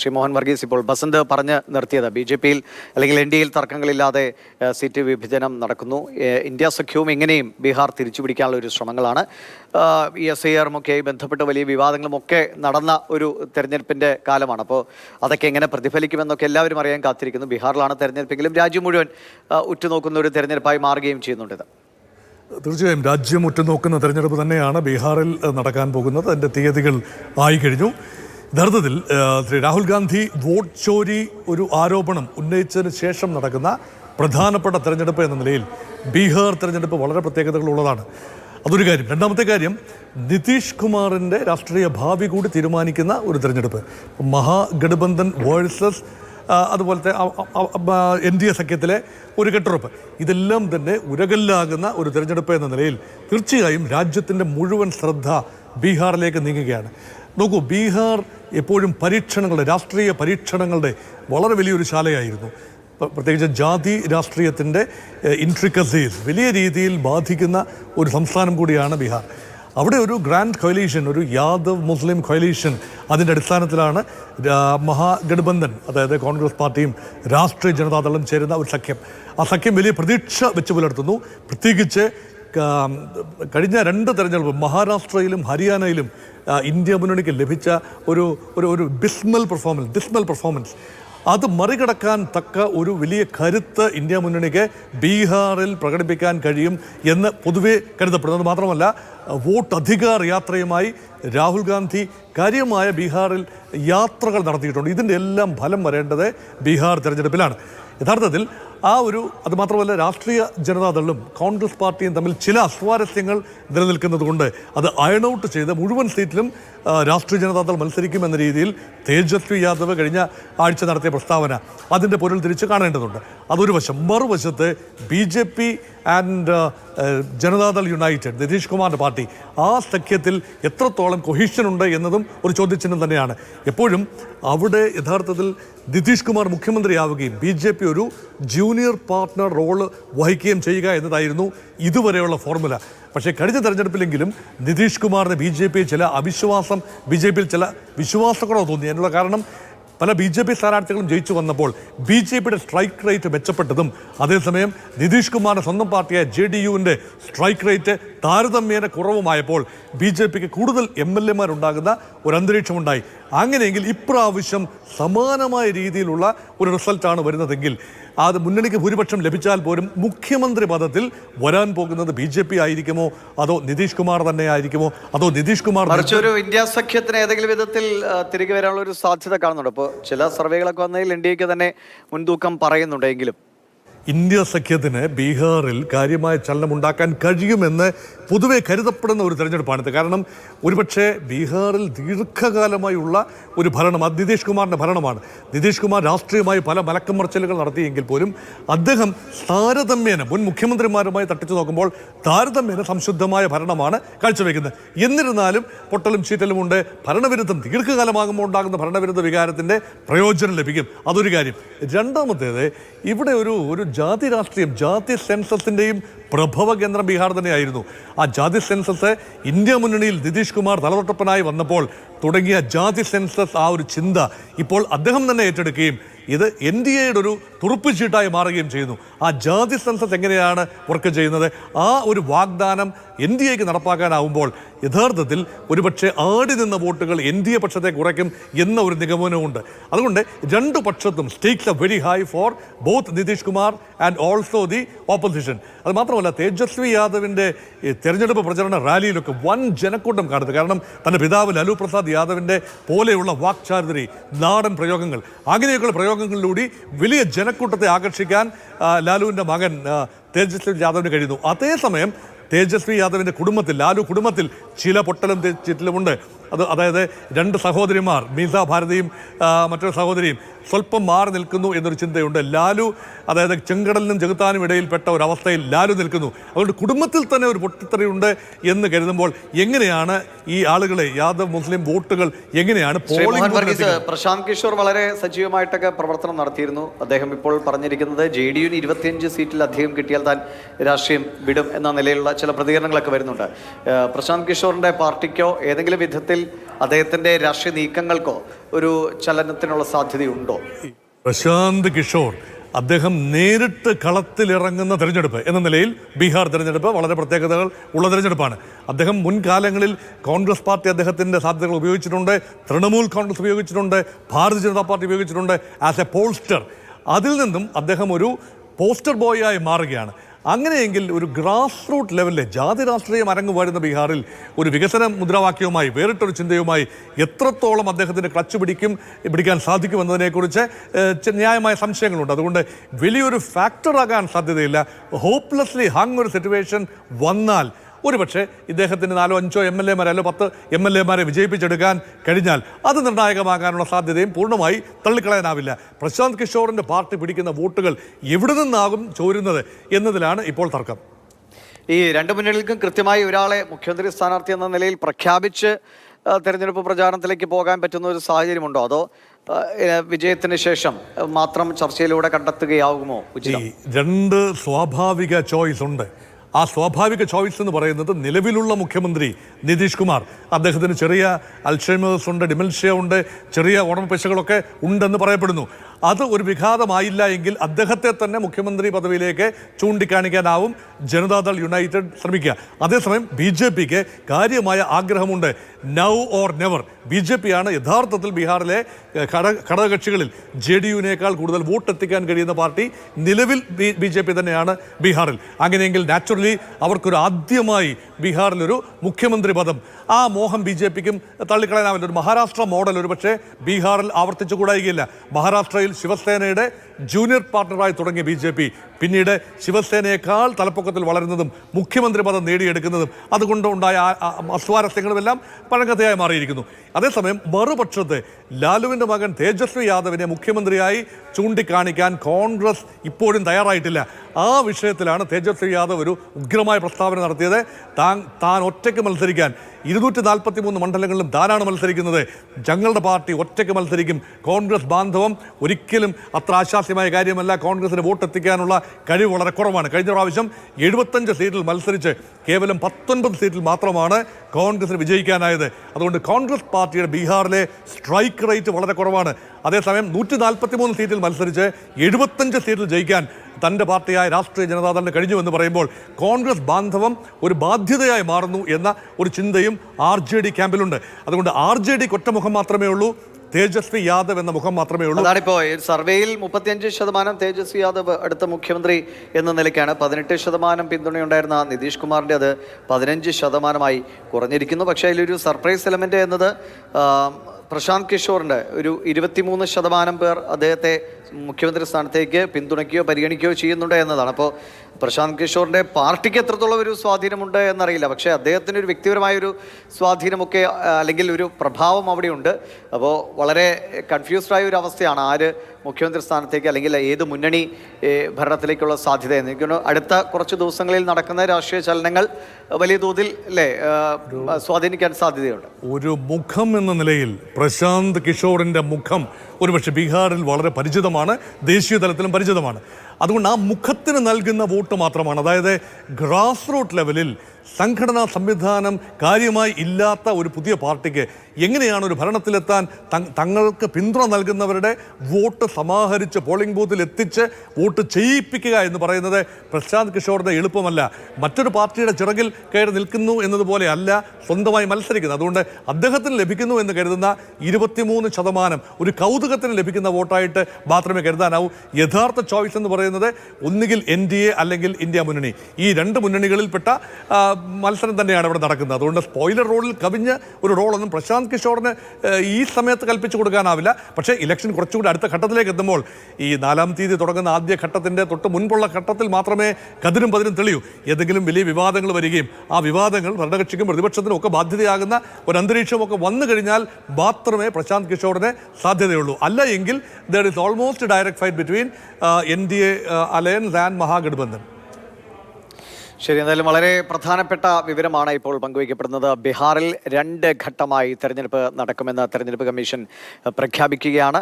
ശ്രീ മോഹൻ വർഗീസ് ഇപ്പോൾ ബസന്ത് പറഞ്ഞ് നിർത്തിയത്. ബി ജെ പിയിൽ അല്ലെങ്കിൽ എൻ ഡി എയിൽ തർക്കങ്ങളില്ലാതെ സീറ്റ് വിഭജനം നടക്കുന്നു. ഇന്ത്യ സഖ്യവും എങ്ങനെയും ബീഹാർ തിരിച്ചുപിടിക്കാനുള്ള ഒരു ശ്രമങ്ങളാണ്. ഇ എസ് ഐ ആറുമൊക്കെയായി ബന്ധപ്പെട്ട് വലിയ വിവാദങ്ങളും ഒക്കെ നടന്ന ഒരു തെരഞ്ഞെടുപ്പിന്റെ കാലമാണ്. അപ്പോൾ അതൊക്കെ എങ്ങനെ പ്രതിഫലിക്കുമെന്നൊക്കെ എല്ലാവരും അറിയാൻ കാത്തിരിക്കുന്നു. ബീഹാറിലാണ് തെരഞ്ഞെടുപ്പെങ്കിലും രാജ്യം മുഴുവൻ ഉറ്റുനോക്കുന്ന ഒരു തെരഞ്ഞെടുപ്പായി മാറുകയും ചെയ്യുന്നുണ്ട് തീർച്ചയായും രാജ്യം ഉറ്റുനോക്കുന്ന തെരഞ്ഞെടുപ്പ് തന്നെയാണ് ബീഹാറിൽ നടക്കാൻ പോകുന്നത്. അതിന്റെ തീയതികൾ ആയി കഴിഞ്ഞു. യഥാർത്ഥത്തിൽ ശ്രീ രാഹുൽ ഗാന്ധി വോട്ട് ചോരി ഒരു ആരോപണം ഉന്നയിച്ചതിന് ശേഷം നടക്കുന്ന പ്രധാനപ്പെട്ട തെരഞ്ഞെടുപ്പ് എന്ന നിലയിൽ ബീഹാർ തെരഞ്ഞെടുപ്പ് വളരെ പ്രത്യേകതകളുള്ളതാണ്. അതൊരു കാര്യം. രണ്ടാമത്തെ കാര്യം നിതീഷ് കുമാറിന്റെ രാഷ്ട്രീയ ഭാവി കൂടി തീരുമാനിക്കുന്ന ഒരു തെരഞ്ഞെടുപ്പ്. മഹാഗഠബന്ധൻ വേഴ്സസ് അതുപോലത്തെ എൻ ഡി എ സഖ്യത്തിലെ ഒരു കെട്ടുറപ്പ്. ഇതെല്ലാം തന്നെ ഉരകല്ലാകുന്ന ഒരു തിരഞ്ഞെടുപ്പ് എന്ന നിലയിൽ തീർച്ചയായും രാജ്യത്തിന്റെ മുഴുവൻ ശ്രദ്ധ ബീഹാറിലേക്ക് നീങ്ങുകയാണ്. നോക്കൂ ബീഹാർ എപ്പോഴും പരീക്ഷണങ്ങളുടെ രാഷ്ട്രീയ പരീക്ഷണങ്ങളുടെ വളരെ വലിയൊരു ശാലയായിരുന്നു. പ്രത്യേകിച്ച് ജാതി രാഷ്ട്രീയത്തിന്റെ ഇൻട്രിക്കസീസ് വലിയ രീതിയിൽ ബാധിക്കുന്ന ഒരു സംസ്ഥാനം കൂടിയാണ് ബീഹാർ. അവിടെ ഒരു ഗ്രാൻഡ് കൊയലീഷൻ ഒരു യാദവ് മുസ്ലിം കൊയലീഷൻ അതിന്റെ അടിസ്ഥാനത്തിലാണ് മഹാഗഡ്ബന്ധൻ അതായത് കോൺഗ്രസ് പാർട്ടിയും രാഷ്ട്രീയ ജനതാദളും ചേരുന്ന ഒരു സഖ്യം. ആ സഖ്യം വലിയ പ്രതീക്ഷ വെച്ച് പുലർത്തുന്നു. പ്രത്യേകിച്ച് കഴിഞ്ഞ രണ്ട് തെരഞ്ഞെടുപ്പ് മഹാരാഷ്ട്രയിലും ഹരിയാനയിലും ഇന്ത്യ മുന്നണിക്ക് ലഭിച്ച ഒരു ഒരു ഒരു ബിസ്മൽ പെർഫോമൻസ് ഡിസ്മൽ പെർഫോമൻസ് അത് മറികടക്കാൻ തക്ക ഒരു വലിയ കരുത്ത് ഇന്ത്യ മുന്നണിക്ക് ബീഹാറിൽ പ്രകടിപ്പിക്കാൻ കഴിയും എന്ന് പൊതുവെ കരുതപ്പെടുന്നത് മാത്രമല്ല വോട്ട് അധികാർ യാത്രയുമായി രാഹുൽ ഗാന്ധി കാര്യമായ ബീഹാറിൽ യാത്രകൾ നടത്തിയിട്ടുണ്ട്. ഇതിന്റെ എല്ലാം ഫലം വരേണ്ടത് ബീഹാർ തിരഞ്ഞെടുപ്പിലാണ്. യഥാർത്ഥത്തിൽ ആ ഒരു അതുമാത്രമല്ല രാഷ്ട്രീയ ജനതാദളും കോൺഗ്രസ് പാർട്ടിയും തമ്മിൽ ചില അസ്വാരസ്യങ്ങൾ നിലനിൽക്കുന്നതുകൊണ്ട് അത് അയൺ ഔട്ട് ചെയ്ത് മുഴുവൻ സീറ്റിലും രാഷ്ട്രീയ ജനതാദൾ മത്സരിക്കുമെന്ന രീതിയിൽ തേജസ്വി യാദവ് കഴിഞ്ഞ ആഴ്ച നടത്തിയ പ്രസ്താവന അതിന്റെ പൊരുൾ തിരിച്ച് കാണേണ്ടതുണ്ട്. അതൊരു വശം. മറുവശത്ത് B J P and Janata Dal united Nitish കുമാറിന്റെ പാർട്ടി ആ സഖ്യത്തിൽ എത്രത്തോളം കൊഹീഷൻ ഉണ്ട് എന്നതും ഒരു ചോദ്യചിഹ്നം തന്നെയാണ്. എപ്പോഴും അവിടെ യഥാർത്ഥത്തിൽ നിതീഷ് കുമാർ മുഖ്യമന്ത്രിയാവുകയും ബി ജെ പി ഒരു ജൂനിയർ പാർട്ട്ണർ റോൾ വഹിക്കുകയും ചെയ്യുക എന്നതായിരുന്നു ഇതുവരെയുള്ള ഫോർമുല പക്ഷേ കഴിഞ്ഞ തെരഞ്ഞെടുപ്പിലെങ്കിലും നിതീഷ് കുമാറിന് ബി ജെ പി ചില അവിശ്വാസം ബി ജെ പിയിൽ ചില വിശ്വാസക്കുറവ് തോന്നി. അതിനുള്ള കാരണം പല ബി ജെ പി സ്ഥാനാർത്ഥികളും ജയിച്ചു വന്നപ്പോൾ ബി ജെ പിയുടെ സ്ട്രൈക്ക് റേറ്റ് മെച്ചപ്പെട്ടതും അതേസമയം നിതീഷ് കുമാറിന്റെ സ്വന്തം പാർട്ടിയായ ജെ ഡി യുവിന്റെ സ്ട്രൈക്ക് റേറ്റ് താരതമ്യേന കുറവുമായപ്പോൾ ബി ജെ പിക്ക് കൂടുതൽ എം എൽ എമാരുണ്ടാകുന്ന ഒരു അന്തരീക്ഷമുണ്ടായി അങ്ങനെയെങ്കിൽ ഇപ്രാവശ്യം സമാനമായ രീതിയിലുള്ള ഒരു റിസൾട്ടാണ് വരുന്നതെങ്കിൽ അത് മുന്നണിക്ക് ഭൂരിപക്ഷം ലഭിച്ചാൽ പോലും മുഖ്യമന്ത്രി പദത്തിൽ വരാൻ പോകുന്നത് ബി ജെ പി ആയിരിക്കുമോ? അതോ നിതീഷ് കുമാർ തന്നെ ആയിരിക്കുമോ അതോ നിതീഷ് കുമാർ ഒരു ഇന്ത്യ സഖ്യത്തിന് ഏതെങ്കിലും വിധത്തിൽ തിരികെ വരാനുള്ള ഒരു സാധ്യത കാണുന്നുണ്ട്. അപ്പോൾ ചില സർവേകളൊക്കെ വന്നതിൽ എൻ ഡി എക്ക് തന്നെ മുൻതൂക്കം പറയുന്നുണ്ടെങ്കിലും ഇന്ത്യ സഖ്യത്തിന് ബീഹാറിൽ കാര്യമായ ചലനം ഉണ്ടാക്കാൻ കഴിയുമെന്ന് പൊതുവെ കരുതപ്പെടുന്ന ഒരു തെരഞ്ഞെടുപ്പാണിത്. കാരണം ഒരുപക്ഷെ ബീഹാറിൽ ദീർഘകാലമായുള്ള ഒരു ഭരണം അത് നിതീഷ് കുമാറിന്റെ ഭരണമാണ്. നിതീഷ് കുമാർ രാഷ്ട്രീയമായി പല മലക്കം മറിച്ചലുകൾ നടത്തിയെങ്കിൽ പോലും അദ്ദേഹം താരതമ്യേന മുൻ മുഖ്യമന്ത്രിമാരുമായി തട്ടിച്ചു നോക്കുമ്പോൾ താരതമ്യേന സംശുദ്ധമായ ഭരണമാണ് കാഴ്ചവെക്കുന്നത്. എന്നിരുന്നാലും പൊട്ടലും ചീറ്റലുമുണ്ട് ഭരണവിരുദ്ധം ദീർഘകാലമാകുമ്പോൾ ഉണ്ടാകുന്ന ഭരണവിരുദ്ധ വികാരത്തിന്റെ പ്രയോജനം ലഭിക്കും. അതൊരു കാര്യം. രണ്ടാമത്തേത് ഇവിടെ ഒരു ഒരു ജാതി രാഷ്ട്രീയം ജാതി സെൻസസിന്റെയും പ്രഭവ കേന്ദ്രം ബീഹാർ തന്നെയായിരുന്നു. ആ ജാതി സെൻസസ് ഇന്ത്യ മുന്നണിയിൽ നിതീഷ് കുമാർ തലതൊട്ടപ്പനായി വന്നപ്പോൾ തുടങ്ങിയ ജാതി സെൻസസ് ആ ഒരു ചിന്ത ഇപ്പോൾ അദ്ദേഹം തന്നെ ഏറ്റെടുക്കുകയും ഇത് എൻ ഡി എയുടെ ഒരു തുറുപ്പുചീട്ടായി മാറുകയും ചെയ്യുന്നു. ആ ജാതി സെൻസസ് എങ്ങനെയാണ് വർക്ക് ചെയ്യുന്നത്? ആ ഒരു വാഗ്ദാനം എൻ ഡി എക്ക് നടപ്പാക്കാനാവുമ്പോൾ യഥാർത്ഥത്തിൽ ഒരുപക്ഷെ ആടി നിന്ന വോട്ടുകൾ എൻ ഡി എ പക്ഷത്തെ കുറയ്ക്കും എന്ന ഒരു നിഗമനമുണ്ട് അതുകൊണ്ട് രണ്ടു പക്ഷത്തും stakes a very high for both Nitish Kumar and also the opposition അത് മാത്രമല്ല തേജസ്വി യാദവിന്റെ തെരഞ്ഞെടുപ്പ് പ്രചരണ റാലിയിലൊക്കെ വൻ ജനക്കൂട്ടം കാണുന്നത്. കാരണം തന്റെ പിതാവ് ലാലു പ്രസാദ് യാദവിന്റെ പോലെയുള്ള വാക്ചാരിതരി നാടൻ പ്രയോഗങ്ങൾ അങ്ങനെയൊക്കെയുള്ള പ്രയോഗങ്ങളിലൂടെ വലിയ ജനക്കൂട്ടത്തെ ആകർഷിക്കാൻ ലാലുവിന്റെ മകൻ തേജസ്വി യാദവിന് കഴിയുന്നു. അതേസമയം തേജസ്വി യാദവിന്റെ കുടുംബത്തിൽ ലാലു കുടുംബത്തിൽ ചില പൊട്ടലും ചിറ്റലുമുണ്ട് അത് അതായത് രണ്ട് സഹോദരിമാർ മീസ ഭാരതിയും മറ്റൊരു സഹോദരിയും സ്വല്പം മാറി നിൽക്കുന്നു എന്നൊരു ചിന്തയുണ്ട്. ലാലു അതായത് ചെങ്കടലിനും ചെകുത്താനും ഇടയിൽപ്പെട്ട ഒരു അവസ്ഥയിൽ ലാലു നിൽക്കുന്നു. അതുകൊണ്ട് കുടുംബത്തിൽ തന്നെ ഒരു പൊട്ടിത്തെറിയുണ്ട് എന്ന് കരുതുമ്പോൾ എങ്ങനെയാണ് ഈ ആളുകളെ യാദവ് മുസ്ലിം വോട്ടുകൾ എങ്ങനെയാണ് പോളിംഗ് പ്രശാന്ത് കിഷോർ വളരെ സജീവമായിട്ടൊക്കെ പ്രവർത്തനം നടത്തിയിരുന്നു. അദ്ദേഹം ഇപ്പോൾ പറഞ്ഞിരിക്കുന്നത് ജെ ഡി യുന് ഇരുപത്തിയഞ്ച് സീറ്റിൽ അധികം കിട്ടിയാൽ താൻ രാഷ്ട്രീയം വിടും എന്ന നിലയിലുള്ള ചില പ്രതികരണങ്ങളൊക്കെ വരുന്നുണ്ട്. പ്രശാന്ത് കിഷോറിന്റെ പാർട്ടിക്കോ ഏതെങ്കിലും വിധത്തിൽ തെരഞ്ഞെടുപ്പിൽ അദ്ദേഹത്തിന്റെ രാഷ്ട്രീയ നീക്കങ്ങൾക്കോ ഒരു ചലനത്തിനുള്ള സാധ്യതയുണ്ടോ? പ്രശാന്ത് കിഷോർ അദ്ദേഹം നേരിട്ട് കളത്തിലിറങ്ങുന്ന തെരഞ്ഞെടുപ്പ് എന്ന നിലയിൽ ബീഹാർ തെരഞ്ഞെടുപ്പ് വളരെ പ്രത്യേകതകൾ ഉള്ള തെരഞ്ഞെടുപ്പാണ്. അദ്ദേഹം മുൻകാലങ്ങളിൽ കോൺഗ്രസ് പാർട്ടി അദ്ദേഹത്തിന്റെ സാധ്യതകൾ ഉപയോഗിച്ചിട്ടുണ്ട് തൃണമൂൽ കോൺഗ്രസ് ഉപയോഗിച്ചിട്ടുണ്ട് ഭാരതീയ ജനതാ പാർട്ടി ഉപയോഗിച്ചിട്ടുണ്ട് ആസ് എ പോൾസ്റ്റർ അതിൽ നിന്നും അദ്ദേഹം ഒരു പോസ്റ്റർ ബോയായി മാറുകയാണ്. അങ്ങനെയെങ്കിൽ ഒരു ഗ്രാസ് റൂട്ട് ലെവലിലെ ജാതി രാഷ്ട്രീയം അരങ്ങുവാഴുന്ന ബീഹാറിൽ ഒരു വികസന മുദ്രാവാക്യവുമായി വേറിട്ടൊരു ചിന്തയുമായി എത്രത്തോളം അദ്ദേഹത്തിന് ക്ലച്ച് പിടിക്കും പിടിക്കാൻ സാധിക്കും എന്നതിനെക്കുറിച്ച് ഏഹ്, ചെ- ന്യായമായ സംശയങ്ങളുണ്ട്. അതുകൊണ്ട് വലിയൊരു ഫാക്ടറാകാൻ സാധ്യതയില്ല. ഹോപ്പ്ലെസ്ലി ഹങ് ഒരു സിറ്റുവേഷൻ വന്നാൽ ഒരുപക്ഷെ ഇദ്ദേഹത്തിന് നാലോ അഞ്ചോ എം എൽ എമാരെ അല്ലോ പത്ത് എം എൽ എമാരെ വിജയിപ്പിച്ചെടുക്കാൻ കഴിഞ്ഞാൽ അത് നിർണായകമാകാനുള്ള സാധ്യതയും പൂർണമായി തള്ളിക്കളയാനാവില്ല. പ്രശാന്ത് കിഷോറിന്റെ പാർട്ടി പിടിക്കുന്ന വോട്ടുകൾ എവിടെ നിന്നാകും ചോരുന്നത് എന്നതിലാണ് ഇപ്പോൾ തർക്കം. ഈ രണ്ട് മുന്നണികൾക്കും കൃത്യമായി ഒരാളെ മുഖ്യമന്ത്രി സ്ഥാനാർത്ഥി എന്ന നിലയിൽ പ്രഖ്യാപിച്ച് തെരഞ്ഞെടുപ്പ് പ്രചാരണത്തിലേക്ക് പോകാൻ പറ്റുന്ന ഒരു സാഹചര്യമുണ്ടോ? അതോ വിജയത്തിന് ശേഷം മാത്രം ചർച്ചയിലൂടെ കണ്ടെത്തുകയാകുമോ ഈ രണ്ട് സ്വാഭാവിക ചോയ്സ് ഉണ്ട്. ആ സ്വാഭാവിക ചോയ്സ് എന്ന് പറയുന്നത് നിലവിലുള്ള മുഖ്യമന്ത്രി നിതീഷ് കുമാർ. അദ്ദേഹത്തിന് ചെറിയ അൽഷമസ് ഉണ്ട് ഡിമെൻഷ്യ ഉണ്ട് ചെറിയ ഓണപ്പശകളൊക്കെ ഉണ്ടെന്ന് പറയപ്പെടുന്നു. അത് ഒരു വിഘാതമായില്ല എങ്കിൽ അദ്ദേഹത്തെ തന്നെ മുഖ്യമന്ത്രി പദവിയിലേക്ക് ചൂണ്ടിക്കാണിക്കാനാവും. ജനതാദൾ യുണൈറ്റഡ് ശ്രമിക്കുക. അതേസമയം ബി ജെ പിക്ക് കാര്യമായ ആഗ്രഹമുണ്ട്. Now or never. B J P ആണ് യഥാർത്ഥത്തിൽ ബീഹാറിലെ ഘടക ഘടകകക്ഷികളിൽ ജെ ഡി യുവിനേക്കാൾ കൂടുതൽ വോട്ട് എത്തിക്കാൻ കഴിയുന്ന പാർട്ടി നിലവിൽ ബി ജെ പി തന്നെയാണ് ബീഹാറിൽ. അങ്ങനെയെങ്കിൽ നാച്ചുറലി അവർക്കൊരു ആദ്യമായി ബീഹാറിലൊരു മുഖ്യമന്ത്രി പദം. ആ മോഹം ബി ജെ പിക്കും തള്ളിക്കളയാനാവില്ല. ഒരു മഹാരാഷ്ട്ര മോഡൽ ഒരു പക്ഷേ ബീഹാറിൽ ആവർത്തിച്ചു കൂടായികയില്ല മഹാരാഷ്ട്രയിൽ ശിവസേനയുടെ ജൂനിയർ പാർട്ണറായി തുടങ്ങിയ ബി ജെ പി പിന്നീട് ശിവസേനയേക്കാൾ തലപ്പൊക്കത്തിൽ വളരുന്നതും മുഖ്യമന്ത്രി പദം നേടിയെടുക്കുന്നതും അതുകൊണ്ടുണ്ടായ അസ്വാരസ്യങ്ങളുമെല്ലാം പഴങ്കഥയായി മാറിയിരിക്കുന്നു. അതേസമയം മറുപക്ഷത്ത് ലാലുവിന്റെ മകൻ തേജസ്വി യാദവിനെ മുഖ്യമന്ത്രിയായി ചൂണ്ടിക്കാണിക്കാൻ കോൺഗ്രസ് ഇപ്പോഴും തയ്യാറായിട്ടില്ല. ആ വിഷയത്തിലാണ് തേജസ്വി യാദവ് ഒരു ഉഗ്രമായ പ്രസ്താവന നടത്തിയത്. താൻ താൻ ഒറ്റയ്ക്ക് മത്സരിക്കാൻ ഇരുന്നൂറ്റി നാൽപ്പത്തി മൂന്ന് മണ്ഡലങ്ങളിലും താനാണ് മത്സരിക്കുന്നത്. ഞങ്ങളുടെ പാർട്ടി ഒറ്റയ്ക്ക് മത്സരിക്കും. കോൺഗ്രസ് ബാന്ധവം ഒരിക്കലും അത്ര ആശാസ്യമായ കാര്യമല്ല. കോൺഗ്രസിന് വോട്ട് എത്തിക്കാനുള്ള കഴിവ് വളരെ കുറവാണ്. കഴിഞ്ഞ പ്രാവശ്യം എഴുപത്തഞ്ച് സീറ്റിൽ മത്സരിച്ച് കേവലം പത്തൊൻപത് സീറ്റിൽ മാത്രമാണ് കോൺഗ്രസിന് വിജയിക്കാനായത്. അതുകൊണ്ട് കോൺഗ്രസ് പാർട്ടിയുടെ ബീഹാറിലെ സ്ട്രൈക്ക് റേറ്റ് വളരെ കുറവാണ്. അതേസമയം നൂറ്റി നാൽപ്പത്തി മൂന്ന് സീറ്റിൽ മത്സരിച്ച് എഴുപത്തഞ്ച് സീറ്റിൽ ജയിക്കാൻ തന്റെ പാർട്ടിയായ രാഷ്ട്രീയ ജനതാദളിന് കഴിഞ്ഞു എന്ന് പറയുമ്പോൾ കോൺഗ്രസ് ബാന്ധവം ഒരു ബാധ്യതയായി മാറുന്നു എന്ന ഒരു ചിന്തയും ആർ ജെ ഡി ക്യാമ്പിലുണ്ട്. അതുകൊണ്ട് ആർ ജെ ഡി ഒറ്റമുഖം മാത്രമേ ഉള്ളൂ തേജസ്വി യാദവ് എന്ന മുഖം മാത്രമേ ഉള്ളൂ. അതാണിപ്പോ സർവേയിൽ മുപ്പത്തിയഞ്ച് ശതമാനം തേജസ്വി യാദവ് അടുത്ത മുഖ്യമന്ത്രി എന്ന നിലയ്ക്കാണ് പതിനെട്ട് ശതമാനം പിന്തുണയുണ്ടായിരുന്ന നിതീഷ് കുമാറിന്റെ അത് പതിനഞ്ച് ശതമാനമായി കുറഞ്ഞിരിക്കുന്നു. പക്ഷേ അതിലൊരു സർപ്രൈസ് എലമെന്റ് എന്നത് പ്രശാന്ത് കിഷോറിന്റെ ഒരു ഇരുപത്തിമൂന്ന് ശതമാനം പേർ അദ്ദേഹത്തെ മുഖ്യമന്ത്രി സ്ഥാനത്തേക്ക് പിന്തുണയ്ക്കുകയോ പരിഗണിക്കുകയോ ചെയ്യുന്നുണ്ട് എന്നതാണ്. അപ്പോൾ പ്രശാന്ത് കിഷോറിന്റെ പാർട്ടിക്ക് എത്രത്തോളം ഒരു സ്വാധീനമുണ്ട് എന്നറിയില്ല. പക്ഷേ അദ്ദേഹത്തിന് ഒരു വ്യക്തിപരമായ ഒരു സ്വാധീനമൊക്കെ അല്ലെങ്കിൽ ഒരു പ്രഭാവം അവിടെയുണ്ട്. അപ്പോൾ വളരെ കൺഫ്യൂസ്ഡായ ഒരു അവസ്ഥയാണ്. ആര് മുഖ്യമന്ത്രി സ്ഥാനത്തേക്ക് അല്ലെങ്കിൽ ഏത് മുന്നണി ഭരണത്തിലേക്കുള്ള സാധ്യത എന്നിരിക്കുന്നു അടുത്ത കുറച്ച് ദിവസങ്ങളിൽ നടക്കുന്ന രാഷ്ട്രീയ ചലനങ്ങൾ വലിയ തോതിൽ അല്ലേ സ്വാധീനിക്കാൻ സാധ്യതയുണ്ട്. ഒരു മുഖം എന്ന നിലയിൽ പ്രശാന്ത് കിഷോറിന്റെ മുഖം ഒരുപക്ഷെ ബീഹാറിൽ വളരെ പരിചിതമാണ് ദേശീയ തലത്തിലും പരിചിതമാണ്. അതുകൊണ്ട് ആ മുഖത്തിന് നൽകുന്ന വോട്ട് മാത്രമാണ്. അതായത് ഗ്രാസ് റൂട്ട് ലെവലിൽ സംഘടനാ സംവിധാനം കാര്യമായി ഇല്ലാത്ത ഒരു പുതിയ പാർട്ടിക്ക് എങ്ങനെയാണ് ഒരു ഭരണത്തിലെത്താൻ തങ്- തങ്ങൾക്ക് പിന്തുണ നൽകുന്നവരുടെ വോട്ട് സമാഹരിച്ച് പോളിംഗ് ബൂത്തിൽ എത്തിച്ച് വോട്ട് ചെയ്യിപ്പിക്കുക എന്ന് പറയുന്നത് പ്രശാന്ത് കിഷോറിന്റെ എളുപ്പമല്ല. മറ്റൊരു പാർട്ടിയുടെ ചിറകിൽ കയറി നിൽക്കുന്നു എന്നതുപോലെ അല്ല സ്വന്തമായി മത്സരിക്കുന്നത് അതുകൊണ്ട് അദ്ദേഹത്തിന് ലഭിക്കുന്നു എന്ന് കരുതുന്ന ഇരുപത്തിമൂന്ന് ശതമാനം ഒരു കൗതുകത്തിന് ലഭിക്കുന്ന വോട്ടായിട്ട് മാത്രമേ കരുതാനാവൂ. യഥാർത്ഥ ചോയ്സ് എന്ന് പറയുന്നത് ഒന്നുകിൽ എൻ ഡി എ അല്ലെങ്കിൽ ഇന്ത്യ മുന്നണി. ഈ രണ്ട് മുന്നണികളിൽപ്പെട്ട മത്സരം തന്നെയാണ് ഇവിടെ നടക്കുന്നത്. അതുകൊണ്ട് സ്പോയിലർ റോളിൽ കവിഞ്ഞ് ഒരു റോളൊന്നും പ്രശാന്ത് കിഷോറിന് ഈ സമയത്ത് കൽപ്പിച്ചു കൊടുക്കാനാവില്ല. പക്ഷേ ഇലക്ഷൻ കുറച്ചുകൂടി അടുത്ത ഘട്ടത്തിലേക്ക് എത്തുമ്പോൾ ഈ നാലാം തീയതി തുടങ്ങുന്ന ആദ്യ ഘട്ടത്തിന്റെ തൊട്ട് മുൻപുള്ള ഘട്ടത്തിൽ മാത്രമേ കതിരും പതിരും തെളിയൂ. ഏതെങ്കിലും വലിയ വിവാദങ്ങൾ വരികയും ആ വിവാദങ്ങൾ ഭരണകക്ഷിക്കും പ്രതിപക്ഷത്തിനും ഒക്കെ ബാധ്യതയാകുന്ന ഒരു അന്തരീക്ഷമൊക്കെ വന്നു കഴിഞ്ഞാൽ മാത്രമേ പ്രശാന്ത് കിഷോറിന് സാധ്യതയുള്ളൂ. അല്ല എങ്കിൽ there is almost direct fight between N D A alliance and Mahagathbandhan ശരി എന്തായാലും വളരെ പ്രധാനപ്പെട്ട വിവരമാണ് ഇപ്പോൾ പങ്കുവയ്ക്കപ്പെടുന്നത്. ബീഹാറിൽ രണ്ട് ഘട്ടമായി തെരഞ്ഞെടുപ്പ് നടക്കുമെന്ന് തെരഞ്ഞെടുപ്പ് കമ്മീഷൻ പ്രഖ്യാപിക്കുകയാണ്.